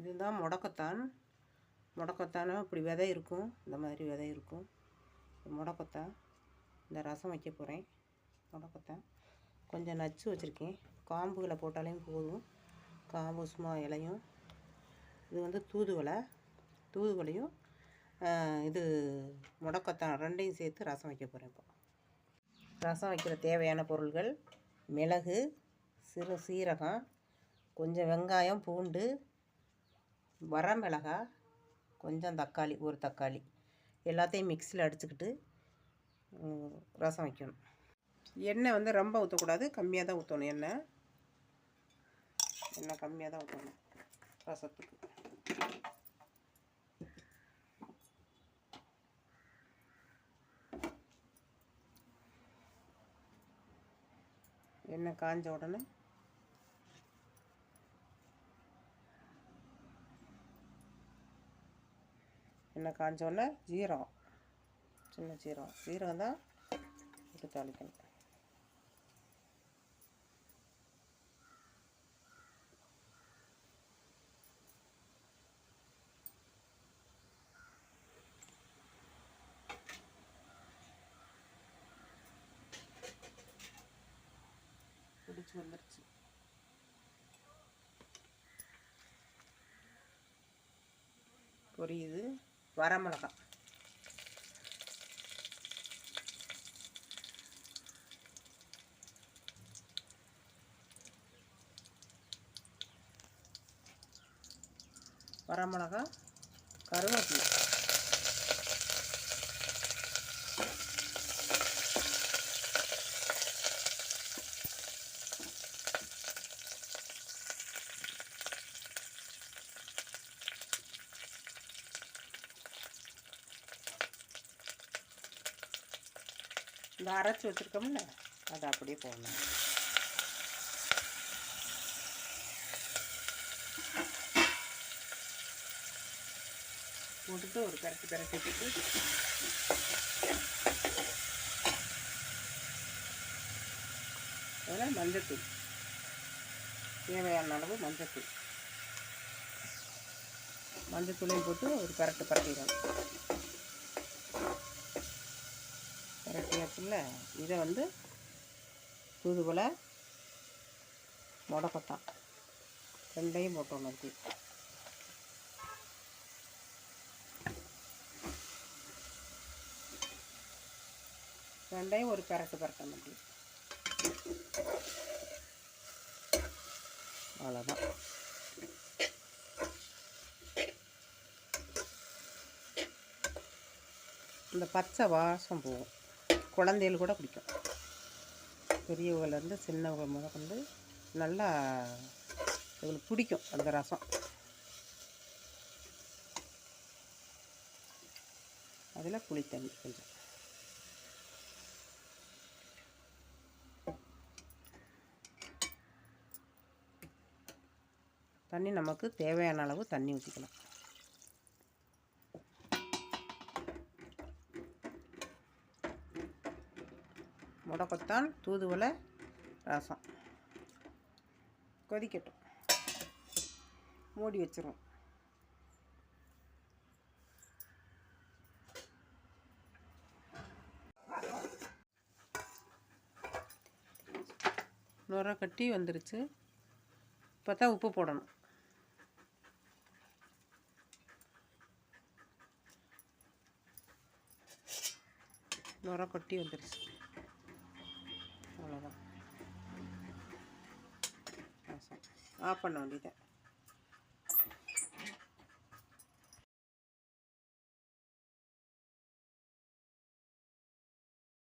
இதுதான் முடக்கத்தான். முடக்கத்தானும் இப்படி விதை இருக்கும். இந்த மாதிரி விதை இருக்கும். முடக்கத்தான் இந்த ரசம் வைக்க போகிறேன் முடக்கத்தான் கொஞ்சம் நச்சு வச்சுருக்கேன். காம்புகளை போட்டாலையும் போதும். காம்பு சும்மா இலையும். இது வந்து தூதுவளை. தூதுவளையும் இது முடக்கத்தான் ரெண்டையும் சேர்த்து ரசம் வைக்க போகிறேன் இப்போ. ரசம் வைக்கிற தேவையான பொருள்கள் மிளகு சிறு சீரகம் கொஞ்சம் வெங்காயம் பூண்டு வரமிளகா கொஞ்சம் தக்காளி ஒரு தக்காளி எல்லாத்தையும் மிக்சியில் அடிச்சுக்கிட்டு ரசம் வைக்கணும். எண்ணெய் வந்து ரொம்ப ஊற்றக்கூடாது கம்மியாக தான் ஊற்றணும் எண்ணெய். எண்ணெய் கம்மியாக தான் ஊற்றணும் ரசத்துக்கு. எண்ணெய் காஞ்ச உடனே எண்ணெய் காஞ்ச உடனே ஜீரகம் சின்ன ஜீரகம் ஜீரகம் தான் எடுத்து தாளிக்கணும். பிடிச்சி வந்துருச்சு. புரியுது? வரமிளகாய் வரமிளகா கருவேப்பிலை. இந்த அரைச்சி வச்சுருக்கோம்ல அதை அப்படியே போடணும். போட்டுட்டு ஒரு பரட்டி பரட்டிட்டு அதில் மஞ்சத்தூள். தேவையான அளவு மஞ்சத்தூள். மஞ்சத்தூளையும் போட்டு ஒரு பரட்டு பரட்டிடணும். பரட்டியாச்சுல இதை வந்து தூதுவளை முடக்கத்தான் ரெண்டையும் போட்டோம் நறுக்கி ரெண்டையும் ஒரு பரட்டு பரட்டணும் அப்படி அவ்வளோதான் இந்த பச்சை வாசம் போகும். குழந்தைகள் கூட பிடிக்கும். பெரியவங்கலேருந்து சின்னவங்க முத நல்லா இவங்களுக்கு பிடிக்கும் அந்த ரசம். அதில் புளித்தண்ணி கொஞ்சம். தண்ணி நமக்கு தேவையான அளவு தண்ணி ஊற்றிக்கலாம் முடக்கத்தான் தூதுவளை ரசம். கொதிக்கட்டும். மூடி வச்சிரும். நுர கட்டி வந்துருச்சு. இப்போ தான் உப்பு போடணும். நுர கொட்டி வந்துருச்சு. அவ்வளோதான் ஆஃப் பண்ண வேண்டியதான்